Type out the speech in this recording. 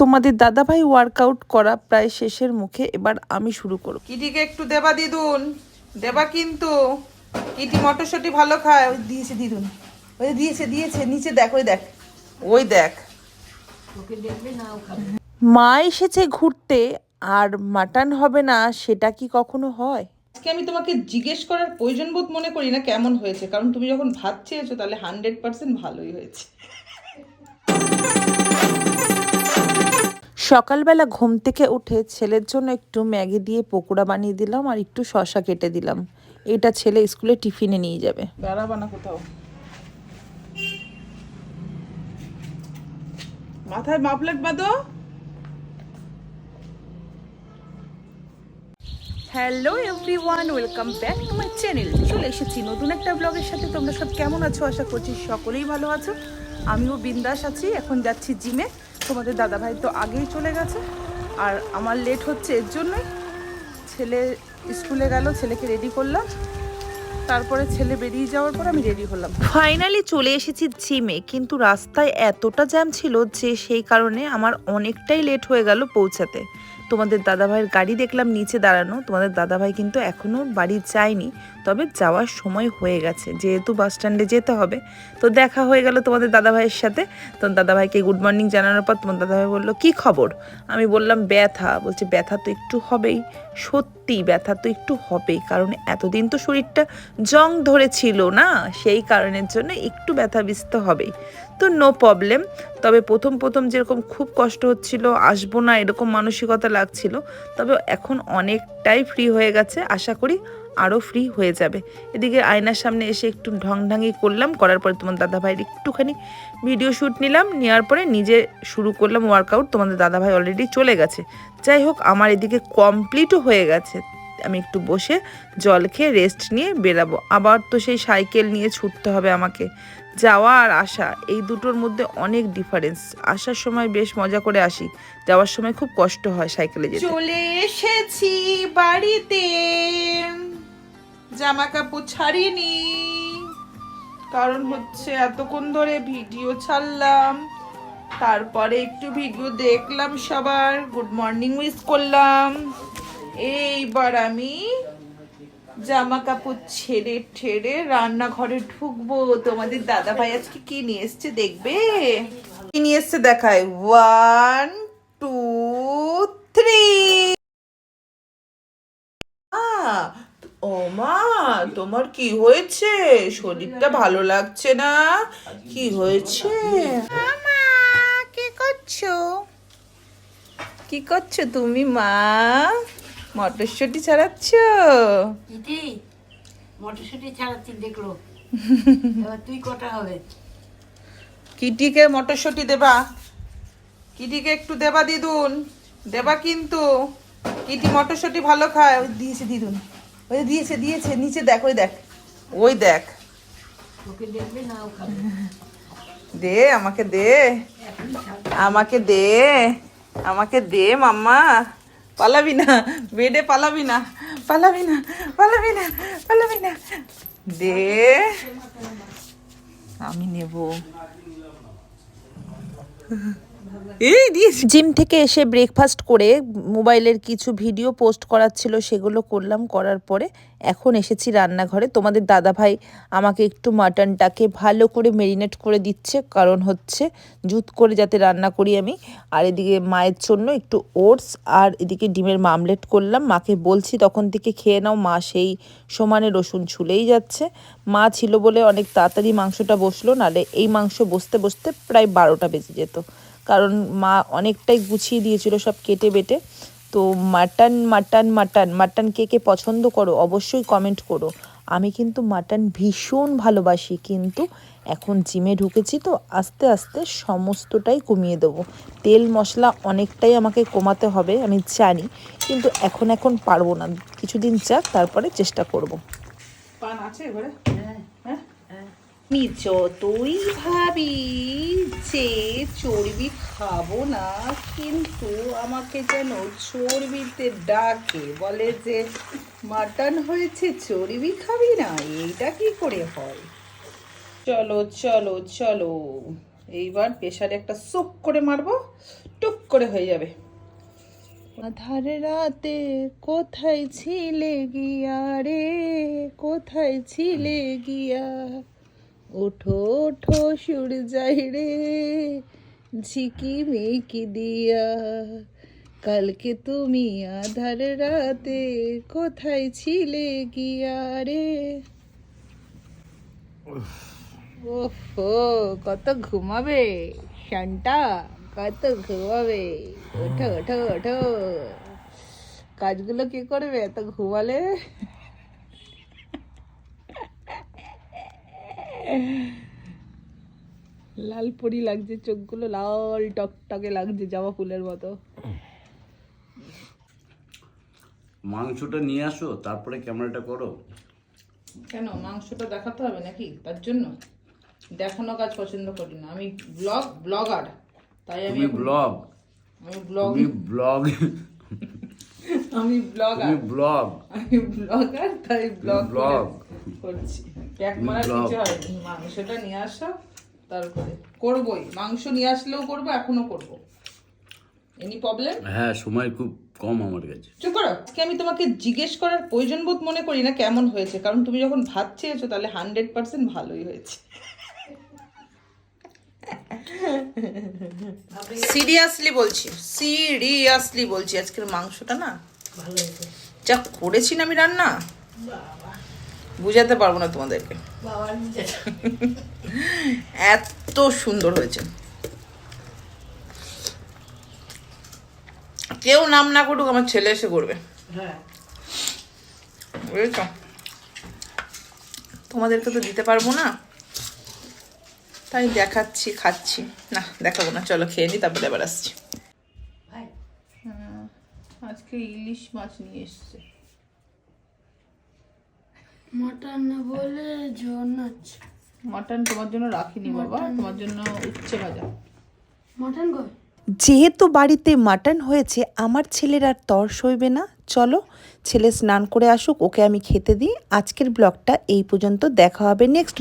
তোমাদের দাদাভাই ওয়ার্কআউট করা প্রায় শেষের মুখে এবার আমি শুরু করব। কিটিকে একটু দেবা দিদুন দেবা কিন্তু। কিটি মটরশুঁটি ভালো খায়। ওই দিয়েছে দিদুন ওই দিয়েছে দিয়েছে নিচে দেখ ওই দেখ। ওই দেখ। মা এসেছে ঘুরতে আর মাটন হবে না সেটা কি কখনো হয়? আজকে আমি তোমাকে জিজ্ঞেস করার প্রয়োজন বোধ মনে করি না কেমন হয়েছে কারণ তুমি যখন ভাত চেয়েছো তাহলে হান্ড্রেড পার্সেন্ট ভালোই হয়েছে। সকালবেলা ঘুম থেকে উঠে ছেলের জন্য একটু ম্যাগি দিয়ে পকোড়া বানিয়ে দিলাম আর একটু শশা কেটে দিলাম। এটা ছেলে স্কুলে টিফিনে নিয়ে যাবে। বেড়াবা না কোথাও? মাথায় মাফলেট বাঁধো। Hello everyone welcome back to my channel. চলে এসেছি নতুন একটা ব্লগের সাথে। তোমরা সব কেমন আছো? আশা করছি সকলেই ভালো আছো। আমিও বিন্দাস আছি। এখন যাচ্ছি জিমে। তোমাদের দাদাভাই তো আগেই চলে গেছে। আর আমার লেট হচ্ছে এর জন্যই। ছেলে স্কুলে গেল, ছেলেকে রেডি করলাম। তারপরে ছেলে বেরিয়ে যাওয়ার পর আমি রেডি হলাম। ফাইনালি চলে এসেছি জিমে কিন্তু রাস্তায় এতটা জ্যাম ছিল যে সেই কারণে আমার অনেকটাই লেট হয়ে গেল পৌঁছাতে। তোমাদের দাদাভাইয়ের গাড়ি দেখলাম নিচে দাঁড়ানো। তোমাদের দাদাভাই কিন্তু এখনও বাড়ি যায়নি, তবে যাওয়ার সময় হয়ে গেছে। যেহেতু বাস স্ট্যান্ডে যেতে হবে, তো দেখা হয়ে গেল তোমাদের দাদাভাইয়ের সাথে। তো দাদাভাইকে গুড মর্নিং জানানোর পর তোমার দাদাভাই বলল, কি খবর? আমি বললাম, ব্যথা। বলছে, ব্যথা তো একটু হবেই, সত্যি ব্যথা তো একটু হবেই, কারণ এতদিন তো শরীরটা জং ধরেছিল না, সেই কারণের জন্য একটু ব্যথা বিস্ত হবেই। তো নো প্রবলেম তবে প্রথম প্রথম যেরকম খুব কষ্ট হচ্ছিল, আসব না এরকম মানসিকতা লাগছিল, তবে এখন অনেকটাই ফ্রি হয়ে গেছে, আশা করি আরও ফ্রি হয়ে যাবে। এদিকে আয়নার সামনে এসে একটু ঢংঢাঙ্গি করলাম, করার পরে তোমার দাদাভাইয়ের একটুখানি ভিডিও শ্যুট নিলাম, নেওয়ার পরে নিজে শুরু করলাম ওয়ার্কআউট তোমাদের দাদাভাই অলরেডি চলে গেছে। যাই হোক, আমার এদিকে কমপ্লিটও হয়ে গেছে। আমি একটু বসে জল খেয়ে রেস্ট নিয়ে বেরাবো। আবার তো সেই সাইকেল নিয়ে ছুটতে হবে আমাকে। যাওয়া আর আসা, এই দুটোর মধ্যে অনেক ডিফারেন্স আসার সময় বেশ মজা করে আসি। যাওয়ার সময় খুব কষ্ট হয় সাইকেলে চলে এসেছি বাড়িতে। জামা কাপড় ছাড়িনি। কারণ হচ্ছে এতক্ষণ ধরে ভিডিও ছাড়লাম। তারপরে একটু ভিডিও দেখলাম সবার। গুড মর্নিং উইশ করলাম। এইবার আমি জামা কাপড় ছেড়ে ঠেড়ে রান্নাঘরে ঢুকবো। তোমাদের দাদা ভাই আজকে কি নিয়ে এসছে দেখবে? কি নিয়ে এসছে দেখায়? ওয়ান টু থ্রি ও মা তোমার কি হয়েছে? শরীরটা ভালো লাগছে না? কি হয়েছে? মামা কি করছ? কি করছ তুমি মা? মটরশুঁটি ছাড়াচ্ছ? দিদি মটরশুঁটি ছাড়াচ্ছি দেখল। তুই কটা হবে? কিটিকে মটরশুঁটি দেবা। কিটিকে একটু দেবা দিদুন। দেবা কিন্তু। কিটি মটরশুঁটি ভালো খায়। দিয়েছে দিদুন। ওই দিয়েছে দিয়েছে নিচে দেখ ওই দেখ। ওই দেখ। না দে আমাকে দে। আমাকে দে। আমাকে দে মাম্মা। পালাবি না বেডে পালাবি না। পালাবি না পালাবি না পালাবি না। দে। আমি নেব। জিম থেকে এসে ব্রেকফাস্ট করে মোবাইলের কিছু ভিডিও পোস্ট করার ছিল, সেগুলো করলাম। করার পরে এখন এসেছি রান্নাঘরে। তোমাদের দাদাভাই আমাকে একটু মাটনটাকে ভালো করে মেরিনেট করে দিচ্ছে। কারণ হচ্ছে জুত করে যাতে রান্না করি আমি। আর এদিকে মায়ের জন্য একটু ওটস আর এদিকে ডিমের মামলেট করলাম। মাকে বলছি, তখন থেকে খেয়ে নাও, মা সেই সমানে রসুন ছুলেই যাচ্ছে। মা ছিল বলে অনেক তাড়াতাড়ি মাংসটা বসল, নালে এই মাংস বসতে বসতে প্রায় বারোটা বেজে যেত। কারণ মা অনেকটাই গুছিয়ে দিয়েছিল সব কেটে বেটে। তো মাটন মাটন মাটন মাটন কে কে পছন্দ করো অবশ্যই কমেন্ট করো। আমি কিন্তু মাটন ভীষণ ভালোবাসি কিন্তু এখন জিমে ঢুকেছি তো আস্তে আস্তে সমস্তটাই কমিয়ে দেবো। তেল মশলা অনেকটাই আমাকে কমাতে হবে আমি জানি কিন্তু এখন এখন পারব না। কিছুদিন যাক তারপরে চেষ্টা করব। পান আছে এবারে? হ্যাঁ। যতই ভাবি যে চর্বি খাব না, কিন্তু আমাকে যেন চর্বিতে ডাকে। বলে যে, মাটন হয়েছে, চর্বি খাবি না, এইটা কি করে হয়? চলো চলো চলো। এইবার প্রেশারে একটা সোপ করে মারবো, টুক করে হয়ে যাবে। আধার রাতে কোথায় ছিলে গিয়া রে? কোথায় ছিলে গিয়া? ওঠো ওঠো সুর যাই রে। ঝিকি মিকি দিয়া। কালকে তুমি আধার রাতে কোথায় ছিলে গিয়া রে? ওহো কত ঘুমাবে? শান্তা কত ঘুমাবে? ওঠো ওঠো ওঠো। কাজগুলো কে করবে এত ঘুমালে? লাল পরি লাগছে চোখগুলো লাল টকটকে লাগছে জবা ফুলের মতো। মাংসটা নিয়ে আসো তারপরে ক্যামেরাটা করো। কেন? মাংসটা দেখাতে হবে নাকি? তার জন্য? দেখানো কাজ পছন্দ করি না। আমি ব্লগ ব্লগার। তাই আমি ব্লগ। আমি ব্লগ তুমি ব্লগ। আমি ব্লগার। তুমি ব্লগ। আমি ব্লগার তাই ব্লগ ব্লগ। করছি। মারার ব্লগ। কিছু হয়নি। মাংসটা নিয়ে আসো। তারপরে করবোই। মাংস নিয়ে আসলেও করব এখনও করব। এনি প্রবলেম হ্যাঁ সময় খুব কম আমার কাছে। চুপ করো। আজকে আমি তোমাকে জিজ্ঞেস করার প্রয়োজন বোধ মনে করি না? কেমন হয়েছে? কারণ তুমি যখন ভাত চেয়েছো তাহলে হান্ড্রেড পার্সেন্ট ভালোই হয়েছে। সিরিয়াসলি বলছি সিরিয়াসলি বলছি আজকের মাংসটা না। ভালো যা করেছি না আমি রান্না? বুঝাতে পারব না তোমাদেরকে। এত সুন্দর হয়েছে। কেউ নাম না করুক আমার ছেলে এসে করবে। হ্যাঁ। বুঝেছ? তোমাদেরকে তো দিতে পারব না। তাই দেখাচ্ছি খাচ্ছি। না দেখাবো না চলো খেয়ে নি তারপরে আবার আসছি। ভাই। আজকে ইলিশ মাছ নিয়ে এসছে। মটন না বলে মটন তোমার জন্য রাখিনি বাবা তোমার জন্য উচ্ছে ভাজা। মটন কই? যেহেতু বাড়িতে মাটন হয়েছে আমার ছেলের আর তর সইবে না। চলো ছেলে স্নান করে আসুক ওকে আমি খেতে দিই। আজকের ব্লগটা এই পর্যন্ত দেখা হবে নেক্সট